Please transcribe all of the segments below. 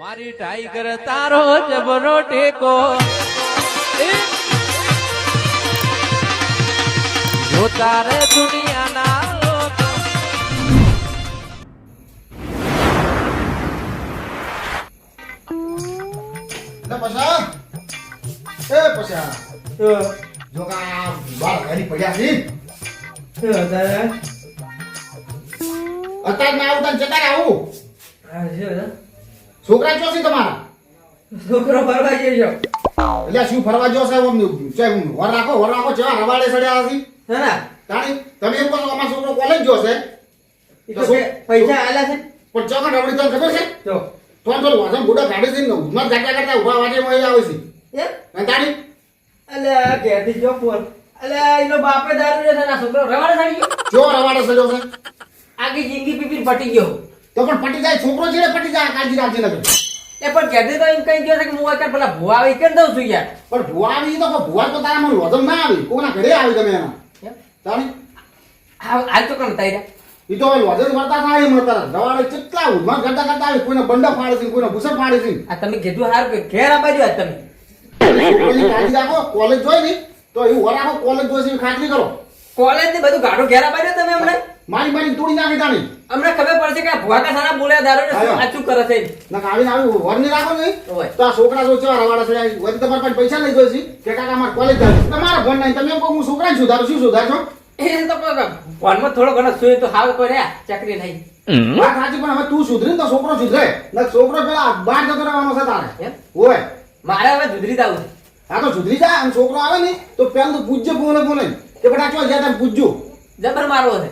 મારી ટાઈગર તારો જબરો ટેકો! જો તારે દુનિયાના પછા. એ પછા. જો કા બાર ઘરી પડ્યા છે. અત્યારે? ના આવું તને ચતારે આવું છોકરા ચો છે તમારા? છોકરો ફરવા ગયો એટલે શું ફરવા જો સાહેબ અમને સાહેબ વર રાખો વર રાખો ચેવા રવાડે સડ્યા છે હે ને. તાણી તમે એમ કહો છો અમારો છોકરો કોલેજ ગયો છે? પૈસા આલ્યા છે. પણ ચોકન રબડી તો ખબર છે? તો તો તો વાસણ બુડા કાઢી છે ને ઉમર ગાટા કરતા ઊભા વાટે મળી આવે છે. હે તાણી? અલે કે ઘેરથી જો ફોન અલે એનો બાપે દારૂ રે ના છોકરો રવાડે સડી ગયો. જો રવાડે સડ્યો છે? આખી જિંદગી પીપી પટી ગયો. તો પણ પટી જાય છોકરો છે ને પટી જાય કાળજી રાખજે નકર એ પણ કેદી તો એમ કહી ગયો છે કે હું અત્યારે પેલા ભૂવા આવી કેમ દઉં છું યાર? પણ ભુવા આવી તો ભુવા તો તારા મને લોધમ ના આવી. કોના ઘરે આવી તમે એના તારે હાલ તો કેમ તૈયાર એ તો લોધમ વર્તા થાય એમ મળતા. દવાડે કેટલા ઉધમાં કરતા કરતા આવી કોઈને બંડા પાડે છે કોઈને ભૂસણ ફાડે છે આ તમે કીધું હાર કે ઘેર આપા દો તમે. રાખો કોલેજ જોઈ ને. તો એવું રાખો કોલેજ જોઈ છે ખાતરી કરો. કોલેજ ને બધું ગાડો ઘેર આપા તમે હમણાં? મારી મારી તોડી નાખી તાણી. અમને ખબર પડશે કે આ ભૂવા સાના બોલ્યા દારૂ ને સાચું કરે છે ના આવીને આવી ને રાખો ને. તો આ છોકરા જો ચેવા રવાડે છે વધી તમારા પાસે પૈસા લઈ જોઈશી કે કાકા અમારે કોલેજ જાય તમારા ફોન નહીં તમે કહો હું છોકરાને સુધારું શું સુધારશો? એ તો ફોનમાં થોડો ઘણો સુઈ તો હાલ કરે ચકરી નહીં. વાત સાચી પણ હવે તું સુધરી ને તો છોકરો સુધરે. ને છોકરો પેલા બહાર જતો રહેવાનો છે તારે. ઓય. મારે હવે સુધરી દાવું હા તો સુધરી જાય અને છોકરો આવે ને તો પેલું તો પૂજ્ય બોલે બોલે કે બેટા ચો જ્યાં તમે પૂજ્યો જબર મારવો છે.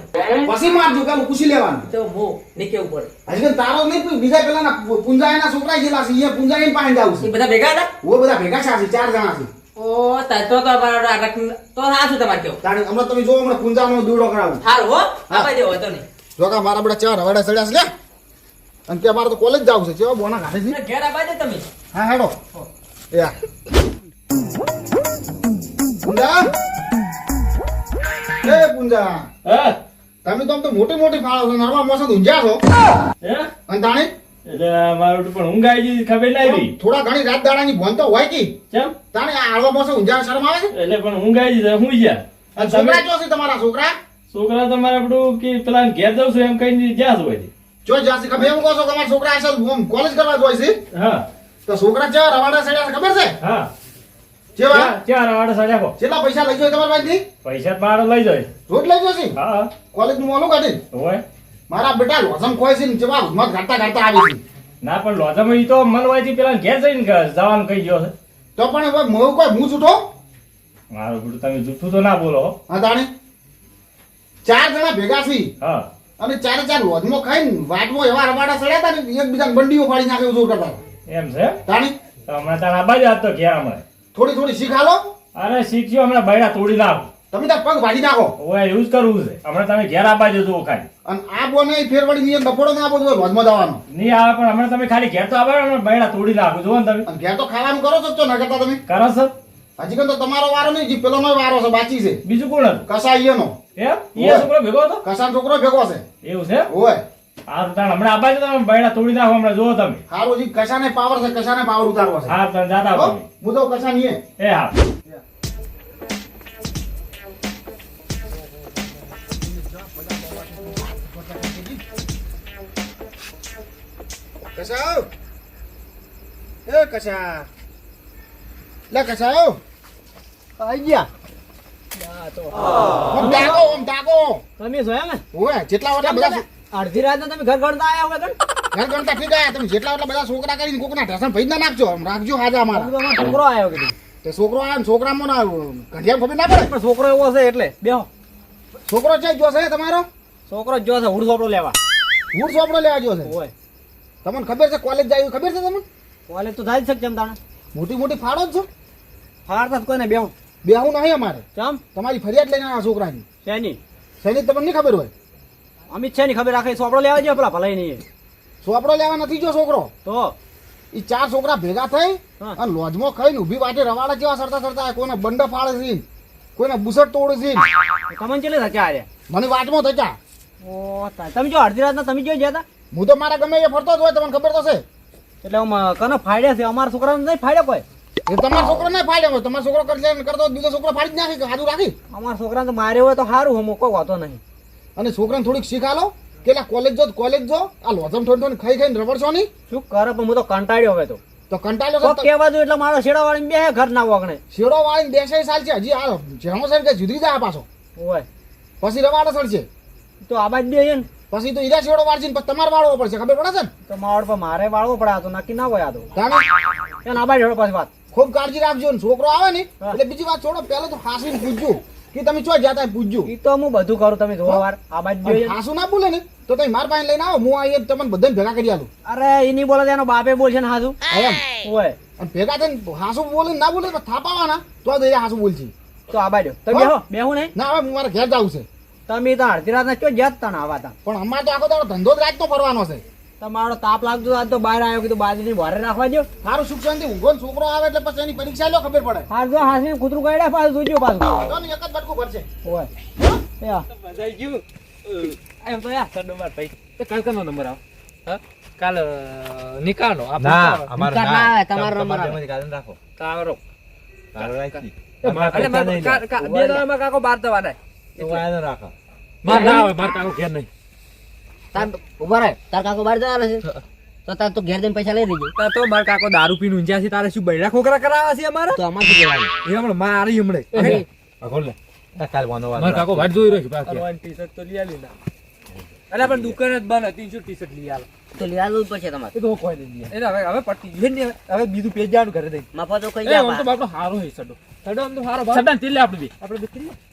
પછી મારજો કેમ પૂછી લેવાનું. તો મો નહીં કેવું પડે હજી તારો નહીં પણ બીજા પેલા પુંજાઈના છોકરા જેલા છે અહીંયા પુંજાઈ પાસે જાવ છે. બધા ભેગા હતા? ઓ બધા ભેગા છે ચાર જણા છે. ઓ તો તો તો આ શું તમારે કેવું હમણાં તમે જો હમણાં પુંજાનો દૂડો કરાવું. હારું હો? આપા દેવો હતો નહીં. જો કા મારા બધા ચાર રવાડા સડ્યા છે અને કે અમારે તો કોલેજ જવું છે કેવા બોના ઘાટે છે. ને ઘેર આપા દે તમે. હા હેડો. યા પુંજા એ પુંજા. હા? તમે તો આમ તો મોટી મોટી ફાળો છો નરવા મોસા ઊંઝા છો. હે? અને તાણે? એટલે મારું પણ ઊંઘ આવી ગઈ ખબર ના આવી થોડા ઘણી રાત દાડાની ભોન તો હોય કે. કેમ? તાણે આળવા મોસમ ઊંઝા શરમ આવે છે? એટલે પણ ઊંઘ આવી ગઈ હું ગયા છોકરા જો છે તમારા છોકરા? છોકરા તમારે આપણું કે પેલા ઘેર જવું છું એમ કઈ જ્યાં હોય છે. જો જ્યાંથી ખબર એમ કહો છો તમારા છોકરા અસલ કોલેજ કરવા જોઈ છે? હા. તો છોકરા ચેવા રવાડા સડ્યા ખબર છે? હા. જેવા? ચાર આડે સાડા કો કેટલા પૈસા લઈ જાય તમારા પાસેથી પૈસા તો લઈ જાય. રોજ લઈ જશે હા. કોલેજનું મોલું કાઢી હોય. મારા બેટા લોસમ ખોય છે ને જેવા ઉધમત ગાતા ગાતા આવે છે. ના પણ લોજમ ઈ તો મલવાથી પેલા ઘેર જઈને જવાનું કહી ગયો છે. તો પણ હવે મોં કોઈ હું છૂટો મારું તમે જૂઠું તો ના બોલો હા. તાણે. ચાર જણા ભેગા છે. હા. અને ચારે ચાર લોધમાં ખાઈને વાટમાં એવા રવાડા સડ્યા હતા ને એકબીજાને બંડીઓ ફાડી નાખે એવું જોર કરતા એમ છે? તાણી? હમણાં તારા આબાજ હતો તો ઘેર હમણાં થોડી થોડી શીખ હાલો. અરે શીખ્યો હમણાં બૈડા તોડી નાખો. તમે તાર પગ ભાજી નાખો. ઓય એવું જ કરવું છે. હમણાં તમે ઘેર આબાજ જુઓ ખાલી. અને આ બોને ફેરવડી ની બપોડો ના આપો લોધમાં જવાનો. નહીં આવે પણ હમણાં તમે ખાલી ઘેર તો આવે હમણાં બૈડા તોડી નાખો. જુઓ ને તમે. અને ઘેર તો ખાવાનું કરો છો ના કરતા તમે. કરો છો? હજી તો તમારો વારો નહીં જી પેલો નો વારો છે બાકી છે. બીજું કોણ કસાઈયો નો એ છોકરો ભેગો હતો? કસાન છોકરો ભેગો છે. એવું છે ઓય. આ તાણ હમણાં આબાજ તમે બૈરા તોડી નાખો હમણાં જોવો તમે. હારો જી કસાને પાવર છે કસાને પાવર ઉતારવો છે? હા તમે જાતા હો? તમે. હું તો કસા એ હા. કસાવ એ કસા લે કસાવ આઈ ગયા. ઓમ તાકો ઓમ તાકો તમે જોયા ને? ઓય જેટલા વાટલા બધા અડધી રાત તમે ઘર ગણતા આવ્યા હોય ઘર ગણતા ઠીક આયા. તમે જેટલા એટલા બધા છોકરા કરીને કોકના ઢસણ ભાઈ ના નાખજો. આમ રાખજો હાજા અમારા. છોકરો આવ્યો કીધું તે? છોકરો આવ્યો છોકરા માં ના ઘડિયાળ ખબર ના પડે? પણ છોકરો એવો હશે એટલે. બેહો છોકરો છે જોશે તમારો? છોકરો જો છે હુડ સોપડો લેવા. હું સોપડો લેવા જો છે? હોય. તમને ખબર છે કોલેજ જાય ખબર છે તમને? કોલેજ તો થાય જ છે કેમ તાણે? મોટી મોટી ફાળો જ છો? ફાળતા કોઈને બેહું. બેહું નહીં અમારે. ચમ? તમારી ફરિયાદ લઈને આ છોકરાની. શેની? શેની તમને નહીં ખબર હોય? અમિત છે ની ખબર રાખે સોપડો લેવા જાય પેલા ભલાઈ નહીં સોપડો લેવા નથી જો છોકરો? તો? એ ચાર છોકરા ભેગા થઈ. અને લોજમાં ખાઈને ઊભી વાટે રવાડા જેવા સરતા સરતા કોઈને બંડ ફાળે છે કોઈને બુસટ તોડે છે. તમને ચેલે થયા આરે મને વાટમાં થતા ઓ તમે જો અડધી રાતના તમે જો ગયા હતા હું તો મારા ગમે એ ફરતો જ હોય તમને ખબર તો છે. એટલે કનો ફાડ્યા છે? અમારા છોકરાને નહીં ફાડ્યા કોઈ? એ તમારો છોકરો નહીં ફાડ્યો હોય. તમારો છોકરો કરતો બીજો છોકરો ફાડી જ નાખી હાજુ રાખી. અમારા છોકરાને તો માર્યો હોય તો સારું હું કોઈ વાતો નહીં. અને છોકરાને થોડીક શીખ આલો. કે કોલેજ જો કોલેજ જો. આ લોજમ ઠોન ખાઈ ખાઈને રબડશો નહીં? શું કરે પણ હું તો કંટાળ્યો હવે તો. તો કંટાળ્યો તો કેવા જો એટલે મારો શેડો વાળીને બે ઘર ના વગણે. શેડો વાળીને દેશે સાલ છે. હજી આ જેણો છે કે જુદી જાય પાછો. ઓય. પછી રવાડો સડશે તો આ બાજ બે ને. પછી તો ઈરા શેડો વાળશે ને પછી તમારે વાળવો પડશે. ખબર પડે છે ને? તો માવડ પર મારે વાળવો પડે આ તો નક્કી ના હોય આ તો. એને આ બાજ હેડો પાછી વાત. ખૂબ કાળજી રાખજો ને. છોકરો આવે ને એટલે બીજી વાત છોડો પહેલા તો હાસીને પૂછજો. કે તમે ચો જાતા પૂછજો. એ તો હું બધું કરું તમે જોવા વાર આ બાજુ હાસુ ના બોલે ને તો તમે માર પાસે લઈને આવો હું અહીંયા તમને બધાને ભેગા કરી આલું. અરે એ નહીં બોલે એનો બાપે બોલશે ને હાસુ. એમ. હોય. અને ભેગા થઈને હાસુ બોલે ના બોલે તો થાપાવાના તો જ એ હાસુ બોલશે. તો આ બાજુ. તમે બેહો બેહું નહીં. ના હવે હું મારા ઘેર જવું છે. તમે તો અડધી રાત ચો જત તણ આવા તા? પણ અમારે તો આખો દાડો ધંધો જ રાખતો ફરવાનો છે. તમારો તાપ લાગતો આજ તો બહાર આવ્યો કીધું બાજરી ભારે રાખવા દો સારું સુખ શાંતિ ઊંઘો છોકરો આવે એટલે પછી એની પરીક્ષા લો ખબર પડે. હાર જો હાસી કૂતરું કાઢ્યા પાછું જોજો પાછું. ને એક જ બટકું ભરશે. ઓય ગયું? એમ તો યાર નંબર ભાઈ. તે કાલ કનો નંબર આવ. હા? કાલ નિકાળનો ના પૂછવા. ના. આવે, તમારો નંબર આવે. કાલ રાખો. તારો. તારો રાખી. અમારે બે દાડામાં કાકો બાર દવા નાય. તો વાયને રાખો. માર ના આવે માર કાકો ઘેર નહીં. તાર ઊભા રહે. તાર કાકો બહાર જવાના છે. તો તાર તો ઘેર જઈને પૈસા લઈ લેજો. તાર તો માર કાકો દારૂ પીને ઊંઝ્યા છે તારે શું બૈરા ખોકરા કરાવવા છે અમારે? તો અમાર શું કહેવાનું? એ હમણાં મારી હમણે. આ લે કાલ વાનો વાનો માર કાકો રાખો. જોઈ રહ્યો બાકી. ટી-શર્ટ તો લઈ આલી ના. અરે પણ દુકાન જ બંધ હતી શું ટી-શર્ટ લઈ આલો. તો લેવા જવું પડશે તમારે. એ તો કોઈ નહીં લઈ હવે હવે પટ્ટી ગઈ ને હવે બીજું પેજ જાણ કરે દઈ મફત તો કઈ સારો તો જાય હારો હે સડો. સડો આમ તો હારો બાપ. સડા આપણે બી. આપણે બી કરીએ એ કા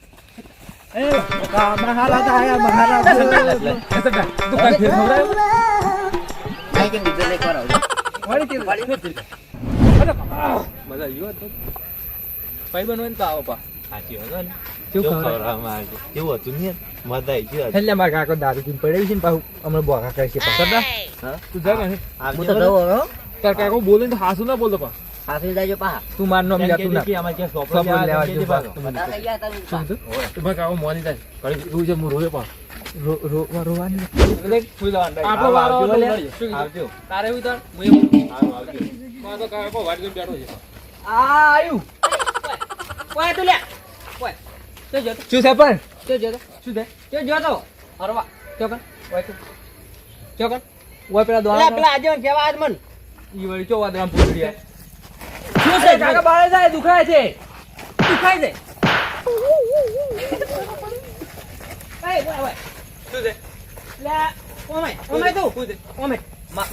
મહારાજા આયા મહારાજા દુકાન ફેર ખવડાયો ભાઈ કે બીજો લઈ કરાવ વાળી તીલે વાળી ને તીલે અરે મજા આવ્યો તો ભાઈ બનવો ને તો આવો પા સાચી વાત ને કેવું કેવું ખવડાવે? ખવડાવવામાં આવે? કેવું હતું ને મજા આવી ગઈ એટલે મારા કાકો દારૂ પીને પડ્યો છે ને પાછું હમણાં બોકા કરે છે પાછું. સડા તું જા ને હું તો જવું તાર કાકો બોલે તો હાસુ ના બોલતો પા હાફિલ જાજો પાહા. તું માર નામ એમ જા કે તું કે અમારે સોપડો સોપડો લેવા લેવા જઈએ જઈએ પાછો. બધા થઈ ગયા તારું શું કીધું? તો ભાઈ કાકો મોની થાય. ઘડી એવું છે હું રોયો રો રો રોવાની આપણો વારો આવજો આવતો લે. મળીએ. શું કીધું? આવજો. તારે એવું તાર હું એવું સારું, આવજો. માં તો કાકો વાટ જોઈને બેઠો છે. આ આયુ. ઓય તું લે? ઓય તો જો શું છે પણ? તો જો શું છે? તો જો તો અરવા ચોકન ઓય તું. ચોકન પેલા ઓય પેલા દ્વારા પેલા આજે કેવા આજ મન. ઈ વળી ચોવા ચો પૂરી પૂછડી શું છે કાકા બાળે જાય દુખાય છે. દુખાય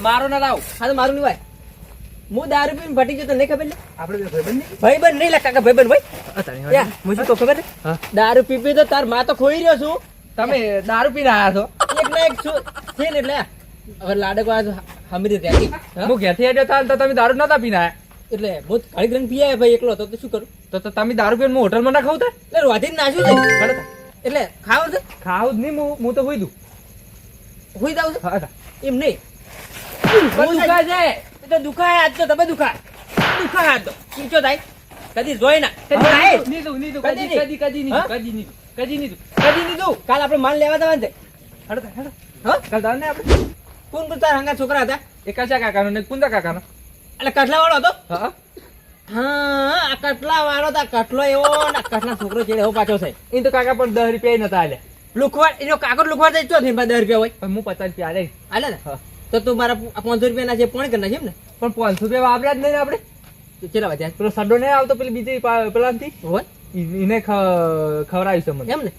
મારો ના લાવ. હા તો મારું નહીં ભાઈ હું દારૂ પીને ભટી ગયો તો નહીં ખબર લે આપણે ભાઈ બન નહીં. ભાઈબંધ નહીં લે કાકા ભાઈ. બન ભાઈ મુझे તો ખબર છે. દારૂ પી પી તો તારમાં તો ખોઈ રહ્યો છું. તમે દારૂ પીને આયા છો? એક ને એક છું. ને એટલે હવે લાડક આજ હમરી ત્યાંથી હું ઘેરથી આવ્યો તાર તો તમે દારૂ નતા પીને આયા. એટલે બહુ કાળી ઘડી પીયા ભાઈ એકલો તો શું કરું? તો તમે દારૂ પીને હું હોટલમાં ના ખાવતા એટલે વાધી નાખ્યું છે. એટલે ખાવ છે ખાવું જ નહીં હું હું તો હોઈ દઉં. હોઈ દઉં એમ નહીં. દુખાય છે. એ તો દુખાય આજ તો તમે દુખાય. દુખાય આજ તો. ચીચો થાય કદી જોઈ ના. કદી કદી કદી નહીં. કદી કદી હા? નીધું કદી નીધું કાલ આપણે માલ લેવા જવાનું છે. હેડો તા, હા કાલ દારૂ ને આપણે? કોણ કોણ તારા હંગા છોકરા હતા? એકાચા કાચા કાકાનો ને કુંદા કાકાનો. એટલે કટલા વાળો હતો? હા. હા આ કટલા વાળો તો કટલો એવો ને કટલા છોકરો છે એવો પાછો છે. એ તો કાકા પણ દસ રૂપિયા નતા આલ્યા. લુખવાડ એનો કાકડ લુખવાડ જાય ચો દસ રૂપિયા હોય. હું પચાસ રૂપિયા આલે. હાલે ને? તો તું મારા પાંચસો રૂપિયા ના છે પણ કરી નાખી એમ ને? પણ પાંચસો રૂપિયા વાપર્યા જ નહીં ને આપણે. ચેલા વધ્યા પેલો સડો નહીં આવતો પેલી બીજી પા- પેલાથી? હોય એને ખ- ખવડાવ્યું છે મને એમ ને?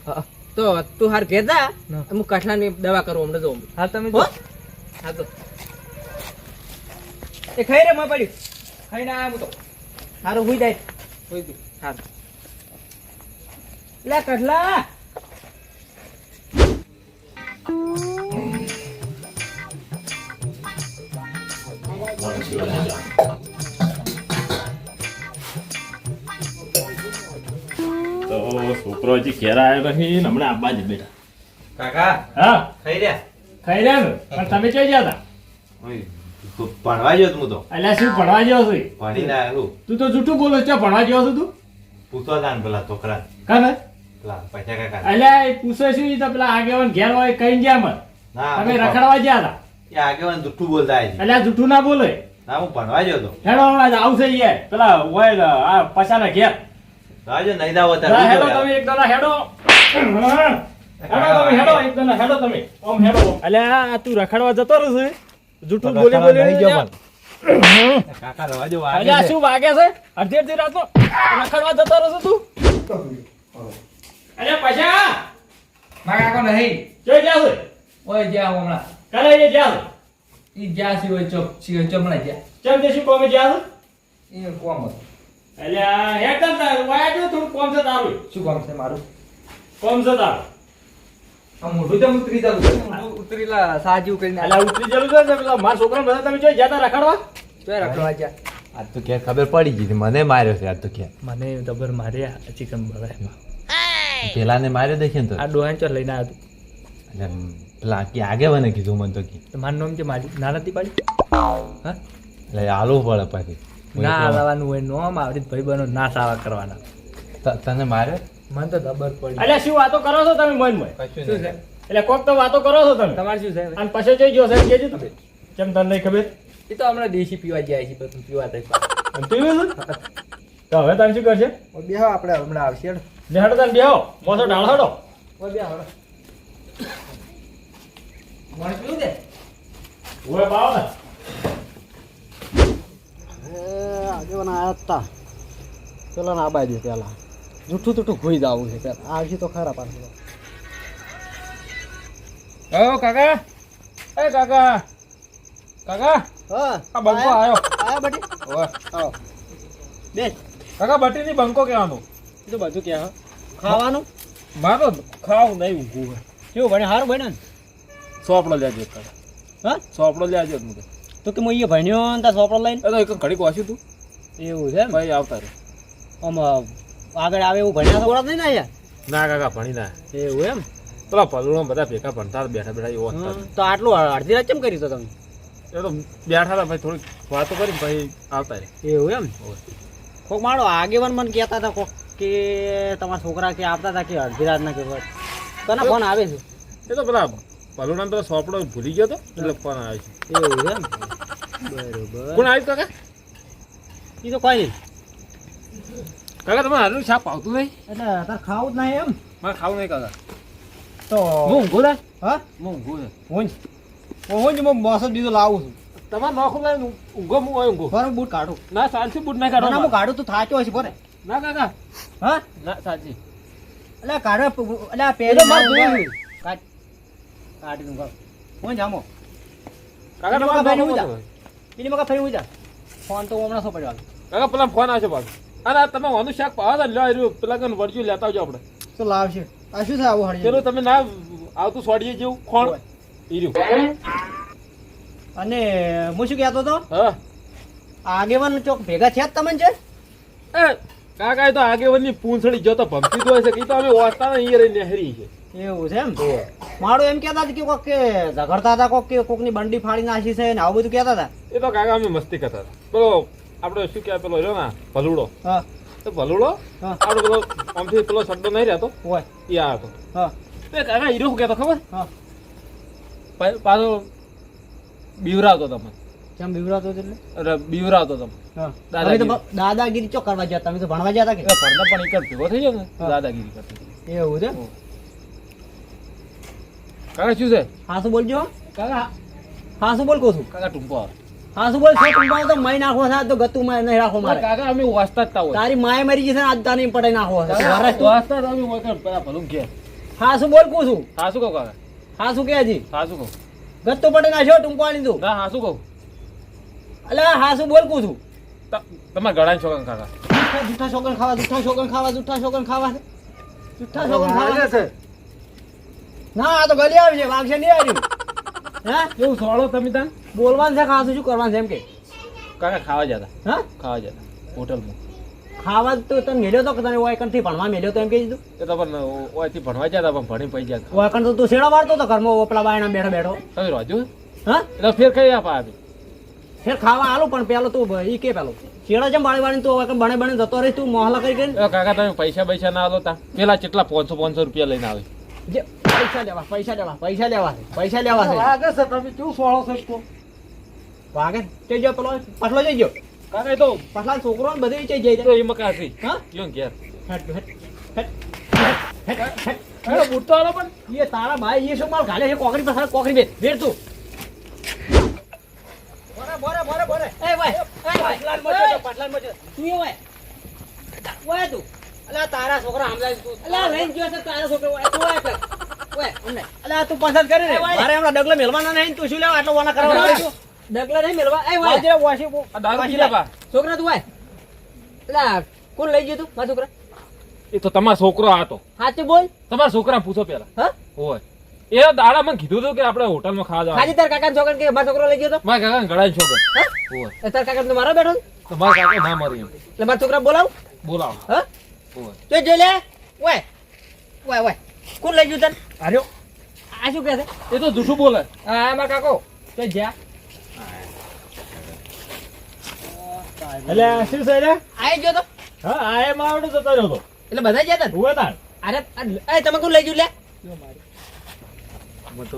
તો તું હાર ઘેર જા. ના. હું કઠલાની દવા કરું હમણાં જોઉં. હા તમે હા તો. એ ખાઈ રે માં પડી. ખાઈને આયા હું તો. સારું હુઈ જાય. હોઈ ગયું. સારું લે કઠલા તો છોકરો હજી ઘેર આવ્યો નથી ને હમણાં આબા જ બેઠા. કાકા હા? ખાઈ રહ્યા? ખાઈ રહ્યા ને? પણ તમે ક્યાં ગયા હતા? ભણવા ગયો હું તો? એટલે શું ભણવા ગયો છું? ભણીને આવ્યો તું તો જૂઠું બોલો છો ભણવા ગયો છું તું? પૂછો તા પેલા છોકરા કાને? પેલા પૈસા કાકા અલ્યા એ પૂછે શું તો પેલા આગેવાન ઘેર હોય કઈ ગયા મત? ના તમે રખડવા ગયા હતા એ આગેવાન જુઠ્ઠું બોલતા આવી અલ્યા જૂઠું ના બોલે? ના હું ભણવા ગયો તો. હેડો હમણાં આવશે યાર પેલા હોય આ પછાના ઘેર. રાજો નહીં દાવો તાર હેડો તમે એક દાડા હેડો. હેડો તમે હેડો એક દાડા હેડો તમે. ઓમ હેડો. અલ્યા તું રખડવા જતો રહેશે જૂઠું બોલી બોલી નહીં ગયો કાકા રવા જો વાગે છે. શું વાગે છે? અડધી અડધી રાતો. રખડવા જતો રહેશે તું. અરે પૈસા મારા કાકો નહીં. જોઈ છે ઓય હું હમણાં. કરે એ જ્યાં છે ઈ જ્યાં છે ઓય ચોક છે ચમણા જ્યાં ચમ જે શું કોમે જ્યાં ઈ કોમ હતું. છે અલ્યા હેડ તમ તાર વાયા જો થોડું કોમ છે તારું. શું કોમ છે મારું? કોમ છે તારું. મોઢું તો ઉતરી જવું ઉતરીલા સાજુ કરીને. અલ્યા ઉતરી જલું છે ને? પેલા મારા છોકરા બધા તમે જોઈ જતા રખડવા? ચોય રખડવા જ્યાં આજ તો ક્યાં ખબર પડી ગઈ મને માર્યો છે આજ તો કે મને જબર માર્યા ચિકન બગાડ્યા પેલાને માર્યો દેખે ને તો? આ ડોહાન ચોર લઈને આવ્યો એટલે પેલા કે આગે મને કીધું મને તો કે? મારું નામ કે મારી. ના નથી પાડી હા? એટલે આલવું પડે પછી. ના હલાવાનું હોય નોમ આવડી ભાઈ બનો ના સાવા કરવાના. તને માર્યો? મને તો જબર પડી. એટલે શું વાતો કરો છો તમે મન મન શું છે? એટલે કોક તો વાતો કરો છો તમે? તમારે શું છે? અને પછી જોઈ જો સાહેબ કેજો તમે. કેમ તને નહીં ખબર? એ તો હમણાં દેશી પીવા જાય છે પછી પીવા થાય અને તું હવે તમે શું કરશે? બેહો આપણે હમણાં આવશે હેડો. લે હડો તને બેહો મોસો ઢાળ હડો. ઓય બેહો હેડો. મને પીવું દે ઓય બાવ ને. આગેવાન આયા હતા પેલા ના આબાઈ દે પેલા. જૂઠું તૂઠું ખોઈ જવું છે પેલા. આવશે તો ખરા પાછું. ઓ કાકા. એ કાકા. કાકા. હા આ બંકો આવ્યો આયા. બટી? ઓય આવો બેસ કાકા બટીની બંકો કહેવાનું. એ તો બધું કે ખાવાનું? મારો ખાવું નહીં ઊંઘું કેવું ભણે સારું ભણે ને? સોપડો લેજો કાકા. હા? સોપડો લેજો તું તો કે હું અહીંયા ભણ્યો ને તાર સોપડો લઈને? એ તો એક ઘડીક વાંચ્યું તું. એવું છે ભાઈ આવતા રે આમ આગળ આવે એવું ભણ્યા થોડા નહીં ને અહીંયા. ના કાકા ભણી ના. એવું એમ? પેલા પલુણો બધા ભેગા ભણતા બેઠા બેઠા એવો. તો આટલું અડધી રાત કેમ કરી તો તમે? એ તો બેઠા હતા ભાઈ થોડીક વાતો કરી ભાઈ આવતા રે એવું એમ? કોક મારો આગેવાન મને કહેતા હતા કોક કે તમારા છોકરા કે આવતા હતા કે અડધી રાતના કે તને ફોન આવે છે? એ તો પેલા પલુણા પેલો સોપડો ભૂલી ગયો તો એટલે ફોન આવે છે. એવું એમ? બરોબર. કોણ આવ્યું કાકા? એ તો કોઈ નહીં. કાકા તમે હારું શાક આવતું નહીં? એટલે તાર ખાવું જ નહીં એમ. મારે ખાવું નહીં કાકા. તો હું ઊંઘું થાય હા? હું ઊંઘું હું હું જ હું જ બીજું લાવું છું. તમારે નોખું લાવીને ઊંઘો હું હોય ઊંઘું. બરાબર બૂટ કાઢું. ના સાચી બુટ ના ના હું કાઢું તો થાચો હશે બરે ના કાકા. હા? ના સાચી. એટલે કાઢો એટલે મારે જોયું. કાઢ. કાઢી દઉં કાઢ. હું જામો. કાકા તમારે ફરી મકા ફરી જા. ફોન તો હું હમણાં શું પડ્યો કાકા પેલા ફોન આવશે પાછો. આ તમે વાનું શાક પાવા લ્યો એ પેલા કન વળજ્યું લેતા આવજો આપણે. તો લાવશે. આ શું થાય આવું હળી પેલું તમે ના આવતું સોડીએ જેવું ખોણ ઈર્યું અને હું શું કહેતો હતો? હા. આગેવાન ચોક ભેગા થયા તમે છે એ કાકા તો આગેવાનની પૂંછડી જો તો ભમતી હોય છે કે તો અમે વાંચતા ને અહીંયા રહી નેહરી છે. એવું છે એમ? મારું એમ કહેતા હતા કે કોક કે ઝઘડતા હતા કોક કે કોકની બંડી ફાડી નાખી છે ને આવું બધું કહેતા હતા? એ તો કાકા અમે મસ્તી કરતા હતા. પેલો આપણે શું કહેવાય પેલો રહ્યો ને ભલુડો. હા. તો ભલુડો? હા. આપણે પેલો આમથી પેલો શબ્દ નહીં રહેતો. હોય. એ આ હતો. હા. તો કાકા હીરો શું કહેતો ખબર? હા. પાછો બીવરાવતો તમે. કેમ બીવરાતો એટલે? અરે બીવરાવતો તમે. દાદાગીરી. ચો કરવા જતા તમે તો ભણવા જતા કે? ભણતા પણ એક જ ભેગો થઈ ગયો ને દાદાગીરી કરતો. એવું છે? કાકા શું છે? હા શું બોલજો. કાકા હા શું બોલ કહું છું કાકા ટૂંકો. હા શું બોલ છો ટૂંપામાં તો મય નાખો છે તો ગતું માં નહીં રાખો મારે. કાકા અમે વાસ્તા તા હોય. તારી માય મરી જશે આજ તારી પટાઈ નાખો છે. વરસ તું- અમે વગર પેલા ભલું કે હા શું બોલ કહું છું? હા શું કહું કાકા? હા શું કે હજી હા શું કહું? પટાઈ નાખ્યો ટૂંપાણી તું. ના હા શું કહું? અલા હા શું બોલ કહું છું? ત- તમારા ગળાની છોકરા કાકા જૂઠા- છોકરા ખાવા જૂઠા છોકરા ખાવા જૂઠા છોકરા ખાવા છે. જૂઠા છોકરા ખાવા. છે ના આ તો ગલી આવી છે વાગશે નહીં આવી. હા? એવું સોળો તમે ત્યાં બોલવાનું છે ખાવા શું કરવાનું છે એમ કે? કાકા ખાવા જતા. હા? ખાવા જતા. હોટલમાં. ખાવા તો તને મેલ્યો તો તને વાયકણથી ભણવા મેલ્યો તો એમ કહી દીધું એ તો પણ ઓયથી ભણવા જતા પણ ભણી પૈ જતા વાયકણ તો તું શેડો મારતો તો ઘરમાં ઓપલા બાયણા બેઠો બેઠો. તમે રોજુ? હા? એટલે ફેર કઈ આપા આપી ફેર ખાવા આલું પણ પેલો તું ઈ કે પેલો શેડા જેમ બાળી બાળી તું વાયકણ બણે બણે જતો રહી તું મોહલા કરી કરીને? કાકા તમે પૈસા પૈસા ના આલો તા. પેલા કેટલા પાંચસો પાંચસો રૂપિયા લઈને આવે? જે પૈસા લેવા પૈસા લેવા પૈસા લેવા પૈસા લેવા છે. લાગે છે તમે કેવું સોળો છો તો વાગે? જઈ જાઓ પેલો પટલો જઈ ગયો. કાકા તો પાછલા છોકરો ને બધું જઈ જાય. તો એ મકાસી હા? યો ઘેર. હેટ હેટ હેટ હેટ હેટ અરે બૂટ તો આલો પણ. એ તારા ભાઈ એ શું માલ ઘાલે છે? કોકરી પાસે કોકરી બે વેર તું. બોરે બોરે બોરે બોરે એ ભાઈ એ ભાઈ. પટલાન મચો તો મચો તું એ ભાઈ. ઓય તું. અલા તારા છોકરા હમણાં તું. અલા લઈને ગયો છે તારા છોકરો. ઓય તું ઓય ઓય અમને. અલા તું પસંદ કરી રે મારે હમણાં ડગલે મેલવાના નહીં તું શું લેવા? આટલો વાના કરવાનો ડગલા નહીં મેલવા એ આજે વાસી દારૂ પી લે છોકરા તું ઓય અલા કોણ લઈ ગયો તું? મારા છોકરા. એ તો તમારો છોકરો આ તો. બોલ. તમારા છોકરા પૂછો પેલા હા? હોય એ દાડા મને કીધું હતું કે આપણે હોટલમાં ખાવા જવાનું. હાજી તાર કાકા છોકરા કે મારા છોકરો લઈ ગયો તો? મારા કાકા ગળાઈ છોકર. હોય તાર કાકા તો મારા બેઠો? તો મારા કાકા ના મરી એટલે મારા છોકરા બોલાવ? બોલાવો. હા? તો લે. ઓય. ઓય ઓય. કોણ લઈ ગયું તને? અરે આ શું કહે છે? એ તો જુઠું બોલે. હા મારા કાકો. તો જ્યાં એટલે આ શું છે રે આઈ ગયો તો? હા આય માવડો જતો રહ્યો તો. એટલે બધા જતા તા ઊભો તાર અરે એ તમે કોણ લઈ ગયું લે મને તો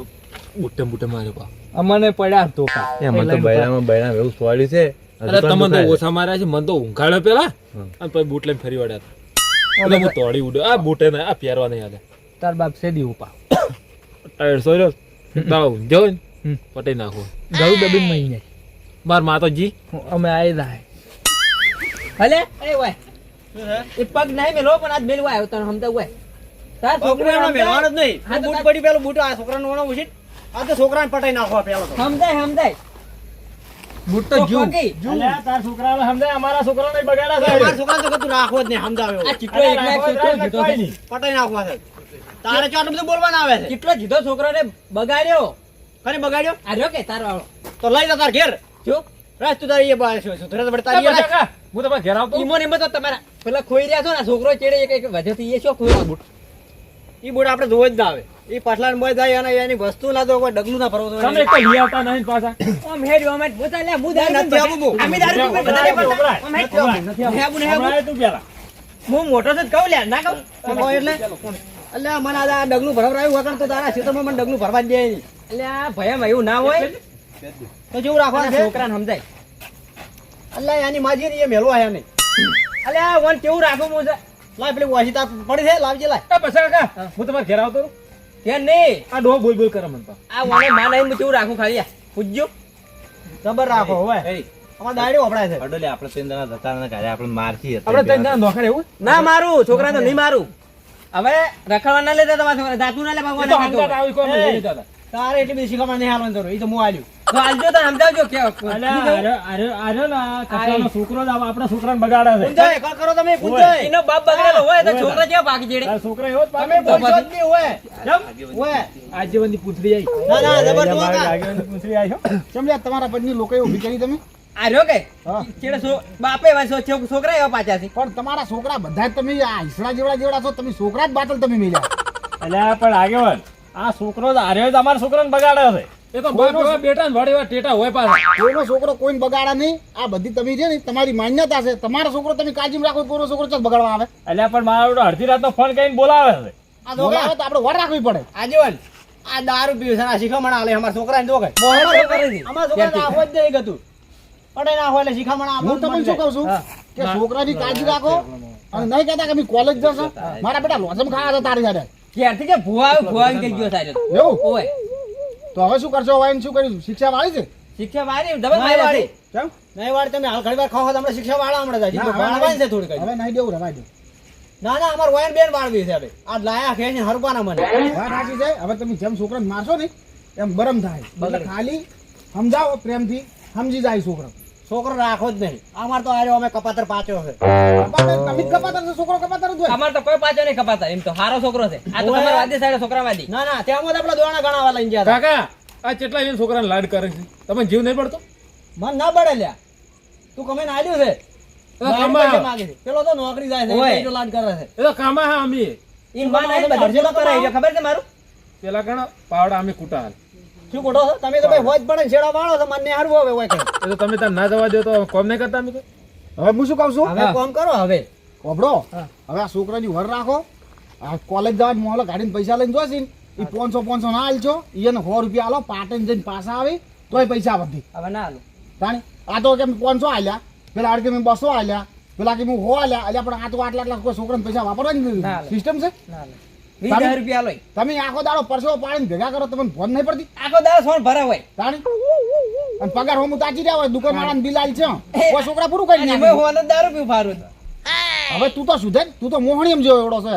બુટ્ટે માર્યો બા અમને પડ્યા ધોકા. એમાં તો બૈરામાં બૈરા એવું સોળ્યું છે. અરે તમે તો ઓછા માર્યા છે મને તો ઊંઘાડ્યો પેલા. અને પછી બૂટ લઈને ફરી વળ્યા એટલે હું તોડી ઉડ્યો. આ બૂટે ને આ પહેરવા નહીં આલે. તાર બાપ છે દી ઉપા ટાયર સોર્યો તાવ જો ને? પટાઈ નાખો. ગળું દબીને મહિને માર માતાજી. તો જી અમે આવી જાય ભલે? એ વાય. એ પગ નહીં મેલો પણ આજ મેલવા આવ્યો તને સમજાવ વાય. તાર છોકરા મેળવાનો જ નહીં. આ બૂટ પડી પેલો બૂટ આ છોકરાનું ઓણો ઉછીટ. આ તો છોકરાને પટાઈ નાખવા પેલો તો. સમજાય સમજાય. બૂટ તો પગી. અલ્યા તાર છોકરાને સમજાય અમારા છોકરાને બગાડ્યા મારા છે છોકરા તો કીધું રાખવો જ નહીં સમજાવ્યો આ. ચીકલો એકલા એક જીતો છે. પટાઈ નાખવા છે. તારે ચાટલું બધું બોલવાના આવે છે? કેટલો જીધો છોકરાને બગાડ્યો. ખરી બગાડ્યો? આ રહ્યો કે તારો વાળો? તો લઈ જા તાર ઘેર. જો. રાજ તું તારી એ બા શું સુધરે તો વળી તારી એ રાજ. કાકા હું તમારા ઘેર આવતો ઈમો ને ઈમો તમારા પેલા ખોઈ રહ્યા છો ને છોકરો ચેડે એક એક વધ્યો એ શું ખોઈ બુટ ઈ બૂટ આપણે જોવો જ ના આવે. ઈ પાછલા મોય જાય અને એની વસ્તુ ના તો કોઈ ડગલું ના ભરવું તમે એક લઈ આવતા નહીં પાછા. આમ હેડ્યો અમે પોતા લે હું દારૂ નથી આવું બહુ. અમે દારૂ પીને બધા પડતા. આમ હેડ. નથી આવતા. હેબુ ને હેબુ. તું પેલા. હું મોટો છે કહું લે ના કહું. એટલે. એટલે મને આ ડગલું ભરવરાયું વગર તો તારા ખેતરમાં મને ડગલું ભરવા જ દે નહીં એટલે આ ભયમ એવું ના હોય. તો જેવું રાખવાનું છોકરાને સમજાય. એટલે એની માજી ને એ મેલો આયા નહીં એટલે આ વન કેવું રાખું હું છે? લાય પેલી વાસીતા પડી છે લાવજે લાય. એ પછી કાકા હું. તમારે ઘેર આવતો રહું. નહીં. આ ડો બોલ બોલ કરે મને તો. આ વને માં નહીં હું કેવું રાખું ખાલી પૂજ્યો ખબર રાખો હવે. અમાર દાડી વપરાય છે. અડોલે આપણે ત્રણ જણા જતા રહ્યા ઘરે આપણે મારથી હતા. આપણે ત્રણ જણા નોખા એવું? ના મારું છોકરા તો નહીં મારું. હવે રખડવા ના લેતા તમારા છોકરા દાતું ના લે ભગવાન. તારે એટલી બધી શીખવા નહીં હાલવાનું જરૂર. એ તો હું આલ્યું. તો તો સમજાવજો કે અલ્યા આર્યો- આર્યો- આર્યો ને છોકરો જ આપણા છોકરાને બગાડે છે. પૂંજાય, કરો તમે પૂંજાય. એનો બાપ બગડેલો હોય તો છોકરા કેવા ભાગી જેડે? છોકરા એવો જ તમે બોલશો જ નહીં, ઓય. ઓય. આજીવનની પૂંછડી આવી ના, ના, જબર તું મારી પૂંછડી આવી હો. સમજ્યા તમારા પત્ની લોકો ઊભી કરી તમે? આ રહ્યો કે? હા. ચેડે બાપે છો- છોકરા એવા પાછા છે. પણ તમારા છોકરા બધા જ તમે આ હિસડા જેવડા જેવડા છો તમે છોકરા જ બાતલ તમે મેલ્યા. અલ્યા પણ આગેવાન આ છોકરો જ આર્યો જ અમારા છોકરાને બગાડ્યો છે. એ તો બાપ એવા બેટા ને વડ એવા ટેટા હોય પાછા. કોઈનો છોકરો કોઈને બગાડા નહીં. આ બધી તમે છે ને તમારી માન્યતા છે. તમારો છોકરો તમે કાળજી રાખો કોઈનો છોકરો ચાલ બગાડવા આવે? અલ્યા પણ મારો અડધી રાતનો ફોન કરીને બોલાવે છે. આ તો આપણે વર રાખવી પડે. આગેવાન, આ દારૂ પીવે છે આ શિખામણ આલે અમારા છોકરાને જો કઈ. મોહમ્મદ કરે છે. અમારા છોકરાને આખો જ નહીં ગતું. પટાઈ નાખો એટલે શિખામણ આપવાનું હું તમને શું કહું છું? કે છોકરાની કાળજી રાખો. અને નહીં કહેતા કે અમે કોલેજ જશે. મારા બેટા લોજમ ખાવા છે તારી સાથે. ક્યારથી કે ભૂવા ભુવા કહી ગયો સાહેબ એવું? ઓય. તો હવે શું કરશો? વાઈન શું કરીશું શિક્ષા વાળી છે? શિક્ષા વાળી ડબલ નહીં વાળી. કેમ? નહીં વાળી તમે હાલ ઘણી વાર તો હમણાં શિક્ષા વાળા હમણાં જાય. ના, વાળવાની છે હજી. હવે નહીં દેવું રવાય દે. ના ના અમાર વયન બેન વાળવી છે હવે. આ લાયા ખેંચી હરપાના મને. વાત સાચી છે? હવે તમે જેમ છોકરાને મારશો ને એમ બરમ થાય. એટલે ખાલી સમજાવો પ્રેમથી સમજી જાય છોકરો. છોકરો રાખો જ નહીં. અમાર તો આર્યો અમે કપાતર પાછો છે. કપાતર તમે કપાતર છો, છોકરો કપાતર જ હોય. તો કોઈ પાછો નહીં કપાતર. એમ તો હારો છોકરો છે. આ તો તમારા વાદી સાઈડ છોકરાવાદી. ના ના ત્યાં મત આપણા દોણા ગણાવા લઈ ગયા કાકા આ કેટલા એને છોકરાને લાડ કરે છે? તમે જીવ નહીં પડતો? મન ના પડે લ્યા. તું કમે આલ્યું છે. પેલો તો નોકરી જાય છે લાડ કરે છે. એ તો કામમાં હા અમે. ઈનમાં નહીં બધા હરજેલો કરે છે ખબર છે મારું? પેલા ગણો પાવડા અમે કુટા હાલ. શું ખોટો છો? તમે તો ભાઈ હોજ પડે છેડા વાળો છો મને હારવું હવે ઓય એ તો તમે તાર ના જવા દો તો કોમ નહીં કરતા અમે હવે હું શું કહું છું? હવે કોમ કરો હવે. કોબડો હવે આ છોકરાની વર રાખો. આ કોલેજ જવા મોલ ગાડીને પૈસા લઈને જોશે ને. એ પાંચસો પાંચસો ના આલજો. એને સો રૂપિયા આલો પાટણ જઈને પાછા આવે તોય પૈસા વધી. હવે ના આલો. તાણી આ તો કેમ પાંચસો આલ્યા? પેલા આડ કે મેં બસો આલ્યા. પેલા કે હું હો આલ્યા. એટલે પણ આ તો આટલા આટલા કોઈ છોકરાને પૈસા વાપરવા જ સિસ્ટમ છે? ના વીસ હજાર રૂપિયા લોય. તમે આખો દાડો પરસો પાડીને ભેગા કરો તમને ફોન નહીં પડતી? આખો દાડો ફોન ભરા હોય. તાણી? અને પગાર હું તાચી રહ્યા હોય દુકાન વાળા બિલ આલ છે છોકરા પૂરું કરી નાખે. હું દારૂ પીવું ફારું હવે તું તો સુધર તું તો મોહણી જેવો એવડો છે.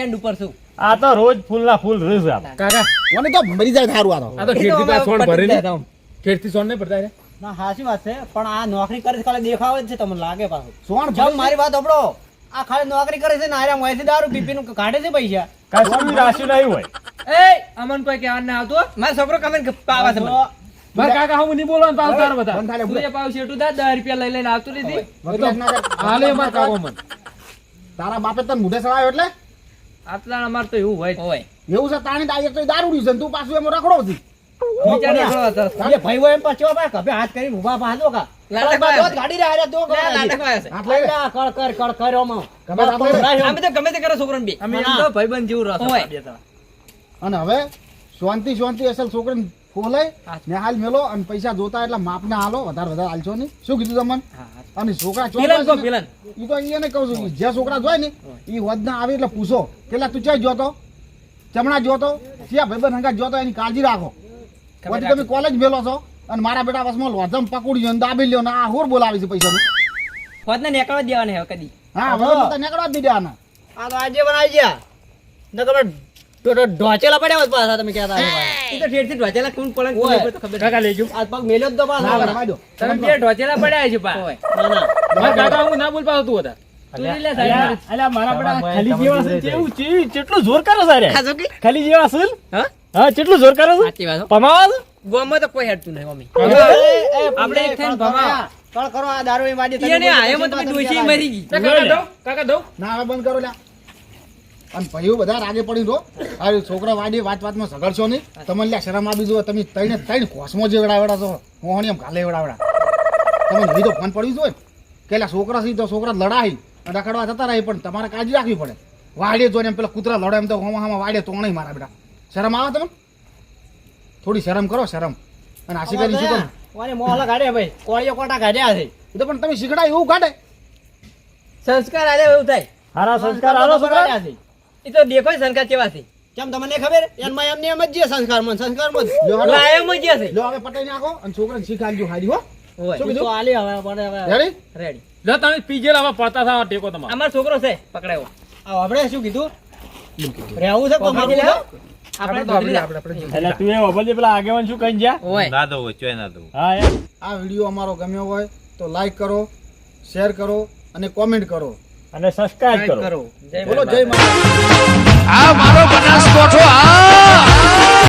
એન્ડ ઉપર છું. આ તો રોજ ફૂલના ફૂલ રસ કાકા મને તો ભરી જાય થારું આ તો. આ તો ખેડતી પાસે ખેડથી ભરી લે ખેડતી સોણ નહીં ભરતા રે. ના સાચી વાત છે પણ આ નોકરી કરે કાલે દેખાવે જ છે તમને લાગે પાછું. સોણ જમ મારી વાત સાંભળો. આ ખાલી નોકરી કરે છે ને આરામ હોય છે દારૂ પીપી નું કાઢે છે પૈસા. કશું રાશિ નહીં હોય. એ અમન કોઈ કહેવા ના આવતો મારો છોકરો કમેન્ટ પાવા છે. મારા કાકા હું નહીં બોલવાનું પાછું તાર લે, તું એ પાછું શેઠું દા દસ રૂપિયા લઈ લઈને આવતું લીધી વકીલાત ના કર. હાલે માર કાકો મન. તારા બાપે તને મુઢે સળાયો એટલે? આટલા અમાર તો એવું હોય હોય. એવું છે તાણી દાયક તો દારૂ છે તું પાછું એમાં રખડો છે વિચાર કરો તો. એ ભાઈ હોય એમ પાછો કભે હાથ કરી ઊભા કા. અને હવે શાંતિ શાંતિ અસલ છોકરીને ફોલાય ને હાલ મેલો અને પૈસા જોતા એટલે માપ ને હાલો વધારે વધારે હાલશો નહીં. શું કીધું તમને? અને છોકરા. ઈ તો અહીંયા કહું છું જે છોકરા જોય ને એ વધ ના આવે એટલે પૂછો. પેલા તું ક્યાં જોતો ચમણા જોતો ક્યાં ભાઈબંધ હંગા જોતો એની કાળજી રાખો. પછી તમે કોલેજ મેલો છો અને મારા બેટા વસમાં લોધમ પકડી અને દાબી લ્યો ને આ હોર બોલાવી છે પૈસાનું. હોદને નીકળવા દેવાને દેવાના હવે કદી. હા હવે તો નીકળવા જ દેવાના. આ તો આજે બનાવી ગયા. નકર ઢોચેલા પડ્યા હોત પાછા તમે કહેતા હતા ઈ તો ઠેરથી ઢોચેલા કોણ ને તો ખબર કાકા લેજો આ પગ મેલ્યો તો પાછો. ના, રમાઈ દો. તમે બે ઢોચેલા પડ્યા છે પા ના ના મારા કાકા હું ના બોલ પાતો તું હતા તું. અલ્યા મારા બેટા ખાલી જેવા છે કેવું છે કેટલું જોર કરે સારે રે. કે? ખાલી જેવા છે હા? હા કેટલું જોર કરે સાચી વાત પમાવા છે? ગોમાં તો કોઈ હેડતું નહીં મમ્મી. આપણે એક થઈને ભમા કળ કરો આ દારૂ એ વાડી તને આયામાં તમે ડોશી મરી ગઈ. કાકા દો કાકા દો ના બંધ કરો લા અને ભાઈઓ બધા રાગે પડી દો આ છોકરા વાડી વાત વાતમાં સગડશો નહીં. તમને લ્યા શરમ આવી જુઓ તમે તઈને તઈને કોસમો જે વડાવડા છો. મોહણી એમ ગાલે વડાવડા તમે નહીં તો ફોન પડવી જોઈએ કે છોકરા સી તો છોકરા લડાઈ રખડવા થતા રહે પણ તમારે કાળજી રાખવી પડે. વાડીએ જોઈને એમ પેલા કૂતરા લડે એમ તો હોમા હામાં વાડે તો નહીં મારા બેટા. શરમ આવે તમે થોડી શરમ કરો શરમ. અને આશી કરી શું કોને મોહલા કાઢ્યા ભાઈ. કોળીઓ કોટા કાઢ્યા છે. એ તો પણ તમે શીખડા એવું કાઢે? સંસ્કાર આલે એવું થાય. હારા સંસ્કાર આલો છોકરા એ તો દેખો સંસ્કાર કેવા છે. કેમ તમને ખબર? એમાં એમને એમ જ જે સંસ્કારમાં. સંસ્કારમાં જ. લ્યો હાલો. લાયામાં જ્યાં છે. લો હવે પટાઈ નાખો અને છોકરાને શીખાડજો હારી હો. શું તો કીધું આલી હવે પડે હવે. રેડી રેડી જો તમે પીજેલા હવે પડતા થા ટેકો તમારો. અમારો છોકરો છે પકડાયો. આ આપણે શું કીધું? રહેવું છે કોમા આપણે આપણે આપણે આપણે એટલે તું એ ઓબલ પેલા આગેવાન શું કહીને જા ઓય ના દો ચોય ના દો હા એ આ વિડિયો અમારો ગમ્યો હોય તો લાઈક કરો શેર કરો અને કોમેન્ટ કરો. અને સબસ્ક્રાઇબ કરો. બોલો જય માતા આ મારો બનાસકોઠો આ